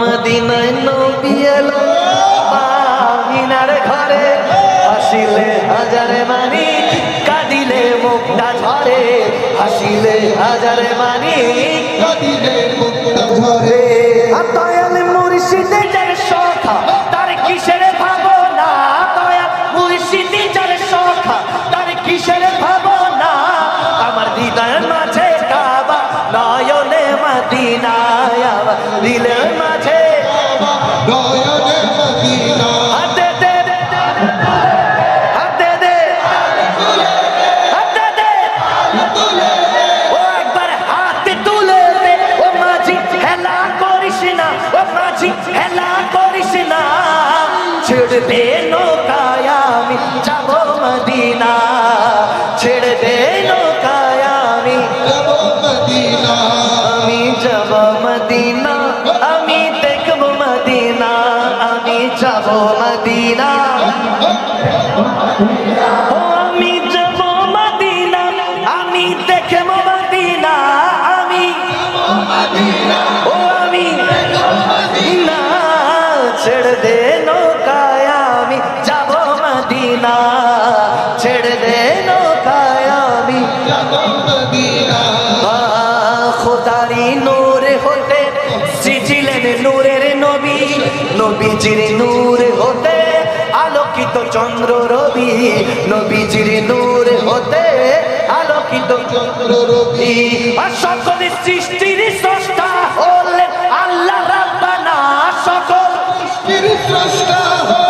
মদিনায় নবী এলো বাহিনার ঘরে। হাসিলে হাজারে মানি কাঁদিলে মুক্তা ঝরে। হাসিলে হাজারে মানি কাঁদিলে ও একবার হাতে তুলে দে। ও মাঝি হেলা করিস না। ও মাঝি হেলা করিস না। ছেড়ে দে নৌকায় আমি যাব মদিনা। ছেড়ে দে নৌকায় আমি যাব মদিনা। আমি যাব মদিনা। আমি দেখব মদিনা। আমি যাব মদিনা। মদিনা ছেড়ে দে নৌকায় আমি। খোদারি নূরে হতে, সিজিলেন নূরের নবী, নবীজির নূর হতে, আলোকিত চন্দ্র রবি, নবীজির নূর হতে, আলোকিত চন্দ্র রবি। আর সকল সৃষ্টির স্রষ্টা হলেন আল্লাহ রাব্বানা, সকল চির স্রষ্টা হলে